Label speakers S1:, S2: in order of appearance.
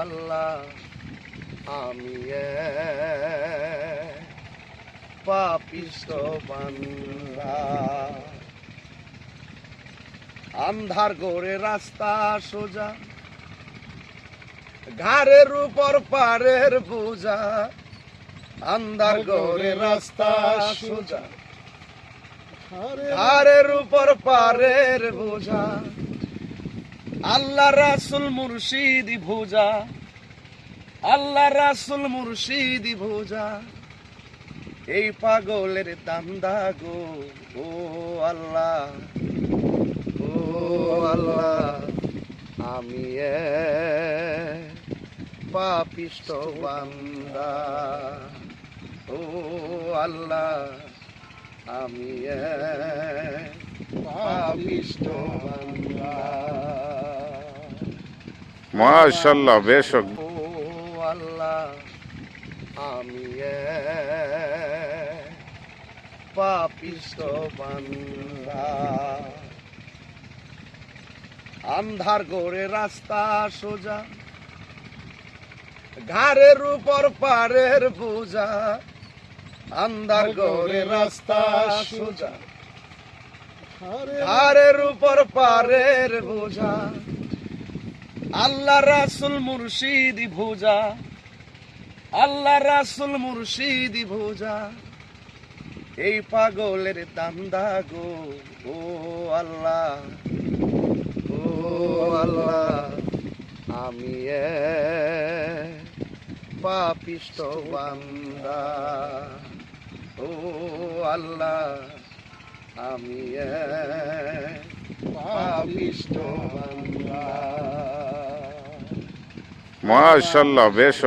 S1: আল্লাহ, আমি পাপিষ্ট বান্দা। আন্ধার গোরে রাস্তা সোজা, ঘাড়ের উপর পারের বোঝা আন্ধার গোরে রাস্তা সোজা, ঘাড়ের উপর পারের বোঝা আল্লাহ রাসুল মুর্শিদি ভোজা, আল্লাহ রাসুল মুর্শিদি ভোজা। এই পাগলের দান্দা গো, ও আল্লাহ ও আল্লাহ, আমি পাপিষ্ট বান্দা। ও আল্লাহ, আমি পাপিষ্ট বান্দা।
S2: মাশাল্লাহ বেশ
S1: আমি আন্ধার গোরে রাস্তা সোজা, ঘাড়ের উপর পারের বোঝা আন্ধার গোরে রাস্তা সোজা, ঘাড়ের উপর পারের বোঝা আল্লাহ রাসুল মুর্শিদি ভোজা। আল্লাহ রাসুল মুর্শিদি ভোজা। এই পাগলের দান্দা গো, ও আল্লাহ ও আল্লাহ, আমি পাপিষ্ট বান্দা। ও আল্লাহ, আমি পাপিষ্ট বান্দা।
S2: মাশাল্লাহ বেশ